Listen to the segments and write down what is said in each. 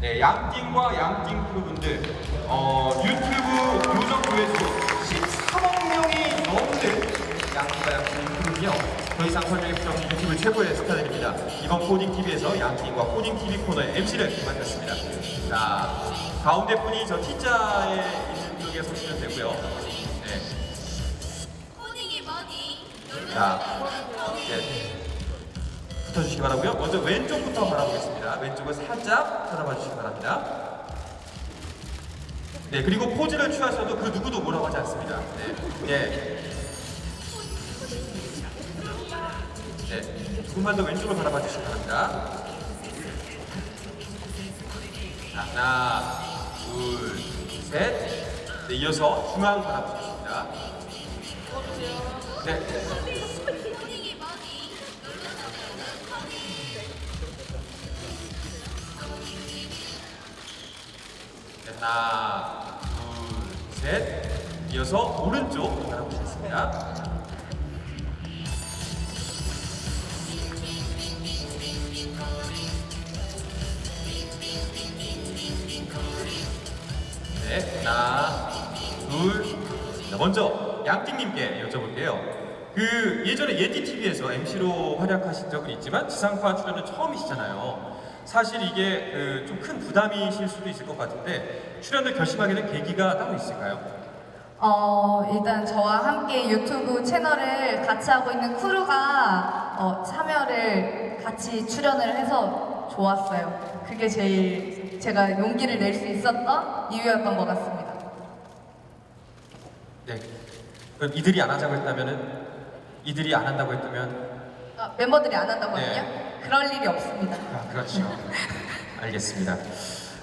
네, 양띵과 양띵 크루분들 어, 유튜브 요정 조회수 13억 명이 넘는 양띵과 양띵 크루는요 더 이상 설명이 필요 없이 유튜브 최고의 스타들입니다. 이번 코딩TV에서 양띵과 코딩TV 코너의 MC를 맡았습니다. 자 가운데 분이 저 T자에 있는 쪽에 서시면 되고요. 네. 자, 네. 붙어주시기 바라고요. 먼저 왼쪽부터 바라보겠습니다. 왼쪽을 살짝 쳐다봐 주시기 바랍니다. 네, 그리고 포즈를 취하셔도 그 누구도 뭐라고 하지 않습니다. 네, 네. 네, 조금만 더 왼쪽을 바라봐 주시기 바랍니다. 자, 하나, 둘, 셋. 네, 이어서 중앙 바라보겠습니다. 네. 하나, 둘, 셋. 이어서 오른쪽 바라보겠습니다. 네, 하나, 둘. 자, 먼저 양띵님께 여쭤볼게요. 그 예전에 예티 TV에서 MC로 활약하신 적은 있지만 지상파 출연은 처음이시잖아요. 사실 이게 그 좀 큰 부담이실 수도 있을 것 같은데 출연을 결심하게 된 계기가 따로 있을까요? 어, 일단 저와 함께 유튜브 채널을 같이 하고 있는 크루가 어, 참여를 같이 출연을 해서 좋았어요. 그게 제일 제가 용기를 낼 수 있었던 이유였던 것 같습니다. 네. 그럼 이들이 안 하자고 했다면은 이들이 안 한다고 했다면 아, 멤버들이 안 한다고 하면요? 네. 그럴 일이 없습니다. 아, 그렇죠. 알겠습니다.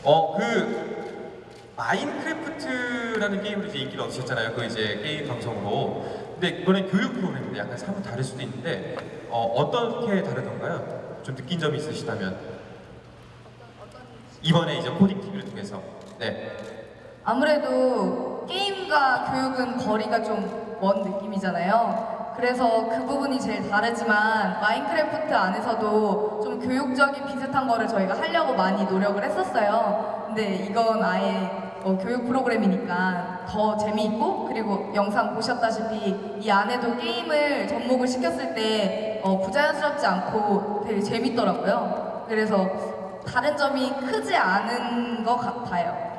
어, 그 마인크래프트라는 게임으로 이제 인기를 얻으셨잖아요. 그 이제 게임 방송으로. 근데 이번엔 교육 프로그램인데 약간 사뭇 다를 수도 있는데 어, 어떻게 다르던가요? 좀 느낀 점이 있으시다면 이번에 이제 코딩 TV를 통해서 네. 아무래도 게임과 교육은 거리가 좀 먼 느낌이잖아요. 그래서 그 부분이 제일 다르지만 마인크래프트 안에서도 좀 교육적인 비슷한 거를 저희가 하려고 많이 노력을 했었어요. 근데 이건 아예 어, 교육 프로그램이니까 더 재미있고 그리고 영상 보셨다시피 이 안에도 게임을 접목을 시켰을 때 어, 부자연스럽지 않고 되게 재밌더라고요. 그래서 다른 점이 크지 않은 것 같아요.